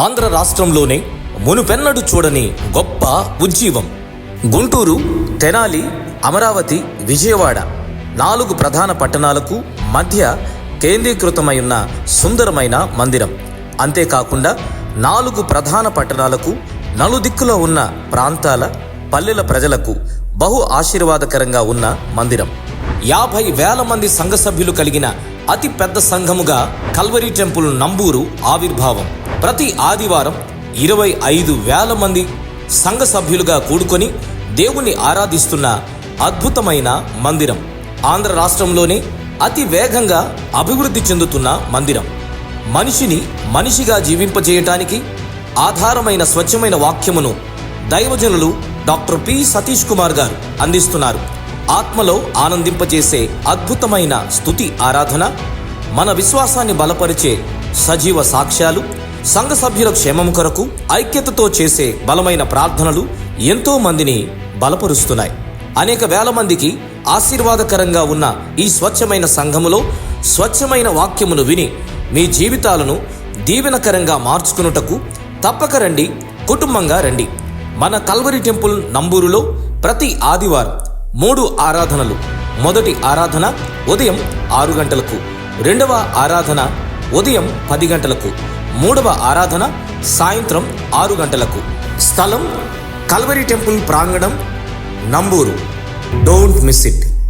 ఆంధ్ర రాష్ట్రంలోనే మునుపెన్నడు చూడని గొప్ప ఉజ్జీవం. గుంటూరు తెనాలి అమరావతి విజయవాడ నాలుగు ప్రధాన పట్టణాలకు మధ్య కేంద్రీకృతమై ఉన్న సుందరమైన మందిరం. అంతేకాకుండా నాలుగు ప్రధాన పట్టణాలకు నలుదిక్కులో ఉన్న ప్రాంతాల పల్లెల ప్రజలకు బహు ఆశీర్వాదకరంగా ఉన్న మందిరం. యాభై వేల మంది సంఘ సభ్యులు కలిగిన అతి పెద్ద సంఘముగా కల్వరి టెంపుల్ నంబూరు ఆవిర్భావం. ప్రతి ఆదివారం ఇరవై ఐదు వేల మంది సంఘ సభ్యులుగా కూడుకొని దేవుణ్ణి ఆరాధిస్తున్న అద్భుతమైన మందిరం. ఆంధ్ర రాష్ట్రంలోనే అతి వేగంగా అభివృద్ధి చెందుతున్న మందిరం. మనిషిని మనిషిగా జీవింపజేయటానికి ఆధారమైన స్వచ్ఛమైన వాక్యమును దైవజనులు డాక్టర్ పి సతీష్ కుమార్ గారు అందిస్తున్నారు. ఆత్మలో ఆనందింపజేసే అద్భుతమైన స్థుతి ఆరాధన మన విశ్వాసాన్ని బలపరిచే సజీవ సాక్ష్యాలు సంఘ సభ్యుల క్షేమం కొరకు ఐక్యతతో చేసే బలమైన ప్రార్థనలు ఎంతో మందిని బలపరుస్తున్నాయి. అనేక వేల మందికి ఆశీర్వాదకరంగా ఉన్న ఈ స్వచ్ఛమైన సంఘములో స్వచ్ఛమైన వాక్యమును విని మీ జీవితాలను దీవెనకరంగా మార్చుకున్నటకు తప్పక రండి కుటుంబంగా రండి. మన కల్వరి టెంపుల్ నంబూరులో ప్రతి ఆదివారం మూడు ఆరాధనలు. మొదటి ఆరాధన ఉదయం ఆరు గంటలకు రెండవ ఆరాధన ఉదయం పది గంటలకు మూడవ ఆరాధన సాయంత్రం ఆరు గంటలకు. స్థలం కల్వరి టెంపుల్ ప్రాంగణం నంబూరు. Don't miss it.